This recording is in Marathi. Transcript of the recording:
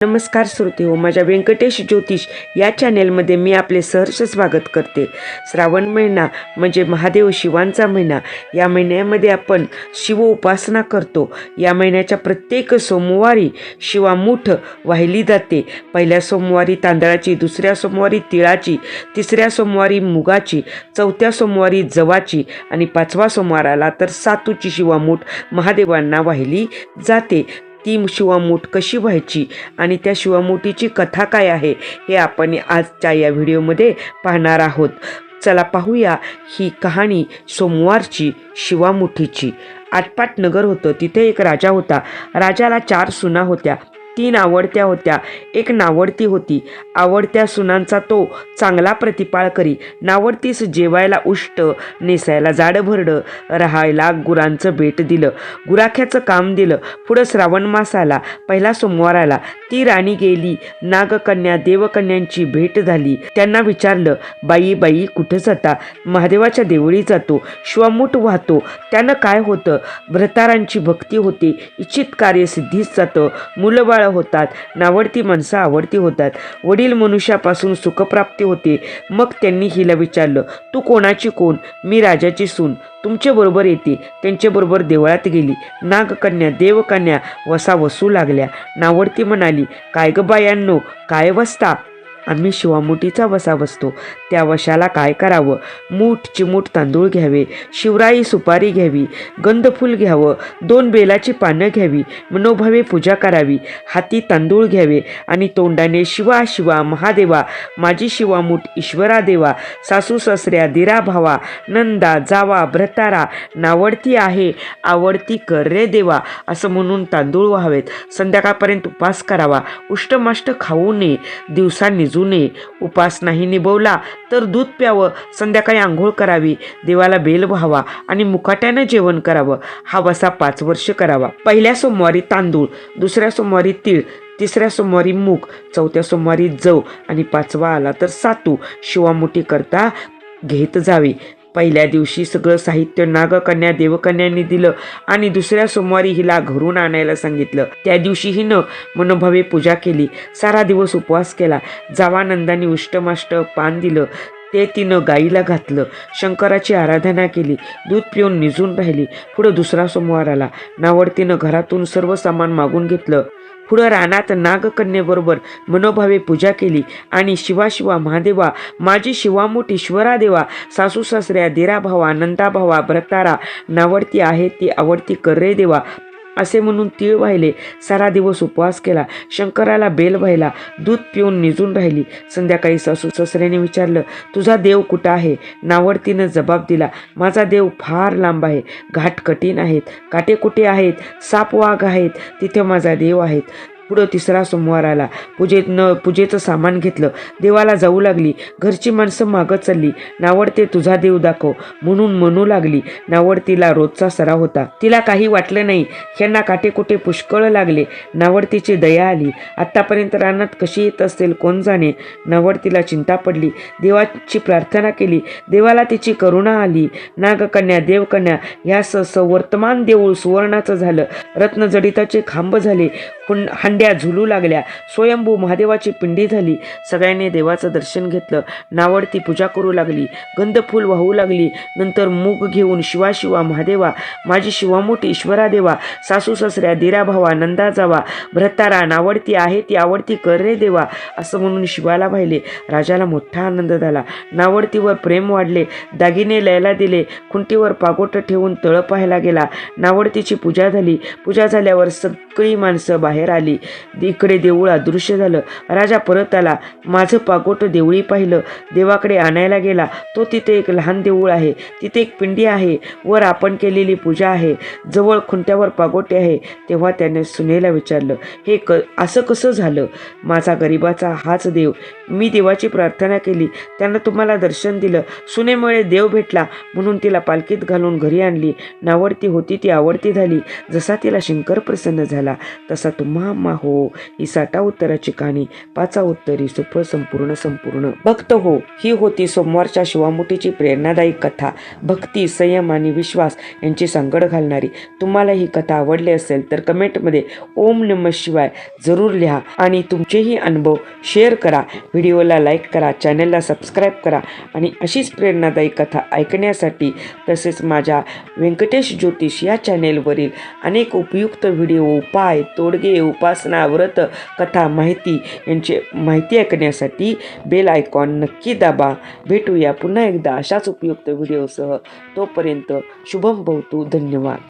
नमस्कार श्रोते हो माझ्या व्यंकटेश ज्योतिष या चॅनेलमध्ये मी आपले सहर्ष स्वागत करते. श्रावण महिना म्हणजे महादेव शिवांचा महिना. या महिन्यामध्ये आपण शिव उपासना करतो. या महिन्याच्या प्रत्येक सोमवारी शिवामूठ वाहिली जाते. पहिल्या सोमवारी तांदळाची दुसऱ्या सोमवारी तिळाची तिसऱ्या सोमवारी मुगाची चौथ्या सोमवारी जवाची आणि पाचवा सोमवाराला तर सातूची शिवामूठ महादेवांना वाहिली जाते. ती शिवामूठ कशी व्हायची आणि त्या शिवामूठीची कथा काय आहे हे आपण आजच्या या व्हिडिओमध्ये पाहणार आहोत. चला पाहूया ही कहाणी सोमवारची शिवामुठीची. आटपाट नगर होतं तिथे एक राजा होता. राजाला चार सुना होत्या. तीन आवडत्या होत्या. एक नावडती होती. आवडत्या सुनांचा तो चांगला प्रतिपाळ करी. नावडतीस जेवायला उष्ट नेसायला जाडभरडं राहायला गुरांचं बेट दिलं. गुराख्याचं काम दिलं. पुढं श्रावण मास आला. पहिला सोमवार आला. ती राणी गेली. नागकन्या देवकन्यांची भेट झाली. त्यांना विचारलं बाई बाई कुठं जाता? महादेवाच्या देवळी जातो. श्वमूठ वाहतो. त्यानं काय होतं? भ्रतारांची भक्ती होते. इच्छित कार्य सिद्धीच जातं. मुलं होतात. नावडती माणसं आवडती होतात. वडील मनुष्यापासून सुखप्राप्ती होते. मग त्यांनी हिला विचारलं तू कोणाची कोण? मी राजाची सून. तुमच्याबरोबर येते. त्यांच्याबरोबर देवळात गेली. नागकन्या देवकन्या वसा वसू लागल्या. नावडती म्हणाली काय ग बायांनो? काय वसता? आम्ही शिवामुठीचा वसा बसतो. त्या वशाला काय करावं? मूठ चिमूट तांदूळ घ्यावे. शिवराई सुपारी घ्यावी. गंधफूल घ्यावं. दोन बेलाची पानं घ्यावी. मनोभावे पूजा करावी. हाती तांदूळ घ्यावे. आणि तोंडाने शिवा शिवा महादेवा माझी शिवामूठ ईश्वरा देवा सासू सासऱ्या दिरा भावा नंदा जावा भ्रतारा नावडती आहे आवडती कर रे देवा असं म्हणून तांदूळ व्हावेत. संध्याकाळपर्यंत उपास करावा. उष्टमाष्ट खाऊ नये. दिवसा निजू नये उपास नाही निभवला तर दूध प्यावं संध्याकाळी आंघोळ करावी देवाला बेल व्हावा आणि मुकाट्यानं जेवण करावं. हा वसा पाच वर्ष करावा. पहिल्या सोमवारी तांदूळ दुसऱ्या सोमवारी तीळ तिसऱ्या सोमवारी मूग चौथ्या सोमवारी जव आणि पाचवा आला तर सातू. शिवामुठी करता घेत जावे. पहिल्या दिवशी सगळं साहित्य नागकन्या देवकन्यांनी दिलं आणि दुसऱ्या सोमवारी हिला घरून आणायला सांगितलं. त्या दिवशी हिनं मनोभावे पूजा केली सारा दिवस उपवास केला जावानंदाने उष्टमाष्ट पान दिलं ते तिनं गाईला घातलं शंकराची आराधना केली दूध पिऊन निजून राहिली. पुढं दुसरा सोमवार आला. नावडतीनं घरातून सर्व सामान मागून घेतलं. पुढं रानात नागकन्येबरोबर मनोभावे पूजा केली. आणि शिवा शिवा महादेवा माझी शिवामूठ ईश्वरा देवा सासू सासऱ्या दिरा भावा नंदा भावा भ्रतारा नावडती आहे ती आवडती कर रे देवा असे म्हणून तीळ वाहिले. सारा दिवस उपवास केला. शंकराला बेल व्हायला दूध पिऊन निजून राहिली. संध्याकाळी सासू ससऱ्याने विचारलं तुझा देव कुठं आहे? नावडतीनं जबाब दिला माझा देव फार लांब आहे. घाट कठीण आहेत. काटे कुठे आहेत? साप वाघ आहेत. तिथे माझा देव आहेत पुढं तिसरा सोमवार आला. पूजेत न पूजेचं सामान घेतलं. देवाला जाऊ लागली. घरची माणसं मागत चालली. नावडते तुझा देव दाखव. म्हणून म्हणू लागली. नावडतीला रोजचा सराव होता. तिला काही वाटलं नाही. ह्यांना काटेकुटे पुष्कळ लागले. नावडतीची दया आली. आत्तापर्यंत रानात कशी येत असेल कोण जाणे? नावडतीला चिंता पडली. देवाची प्रार्थना केली. देवाला तिची करुणा आली. नागकन्या देवकन्या ह्या स वर्तमान देऊळ सुवर्णाचं झालं. रत्नजडिताचे खांब झाले. हुं हंड्या झुलू लागल्या. स्वयंभू महादेवाची पिंडी झाली. सगळ्यांनी देवाचं दर्शन घेतलं. नावडती पूजा करू लागली. गंधफूल वाहू लागली. नंतर मूग घेऊन शिवा शिवा महादेवा माझी शिवामोठी ईश्वरा देवा सासू सासऱ्या दिरा भावा नंदा जावा भ्रतारा नावडती आहे ती आवडती कर रे देवा असं म्हणून शिवाला पाहिले. राजाला मोठा आनंद झाला. नावडतीवर प्रेम वाढले. दागिने लयला दिले. खुंटीवर पागोट ठेवून तळ पाहायला गेला. नावडतीची पूजा झाली. पूजा झाल्यावर सगळी माणसं बाहेर आली. इकडे देऊळ अदृश्य झालं. राजा परत आला. माझं पागोट देवळी पाहिलं. देवाकडे आणायला गेला. तो तिथे एक लहान देऊळ आहे. तिथे एक पिंडी आहे. वर आपण केलेली पूजा आहे. जवळ खुंट्यावर पागोटे आहे. तेव्हा त्याने सुनेला विचारलं हे क असं कसं झालं? माझा गरिबाचा हाच देव. मी देवाची प्रार्थना केली. त्यानं तुम्हाला दर्शन दिलं. सुनेमुळे देव भेटला. म्हणून तिला पालखीत घालून घरी आणली. नावडती होती ती आवडती झाली. जसा तिला शंकर प्रसन्न झाला तसा तुम्हाला मा हो. ही साठा उत्तराची कहाणी पाचा उत्तरी सुफळ संपूर्ण संपूर्ण. भक्त हो ही होती सोमवारच्या शिवामुठीची प्रेरणादायी कथा. भक्ती संयम आणि विश्वास यांची सांगड घालणारी. तुम्हाला ही कथा आवडली असेल तर कमेंटमध्ये ओम नम शिवाय जरूर लिहा आणि तुमचेही अनुभव शेअर करा. व्हिडिओला लाईक करा चॅनलला सबस्क्राईब करा आणि अशीच प्रेरणादायी कथा ऐकण्यासाठी तसेच माझ्या व्यंकटेश ज्योतिष या चॅनेलवरील अनेक उपयुक्त व्हिडिओ उपाय तोडगे उपासना व्रत कथा माहिती यांची माहिती ऐकण्यासाठी बेल आयकॉन नक्की दाबा. भेटूया पुन्हा एकदा अशाच उपयुक्त व्हिडिओसह तोपर्यंत शुभम भवतू धन्यवाद.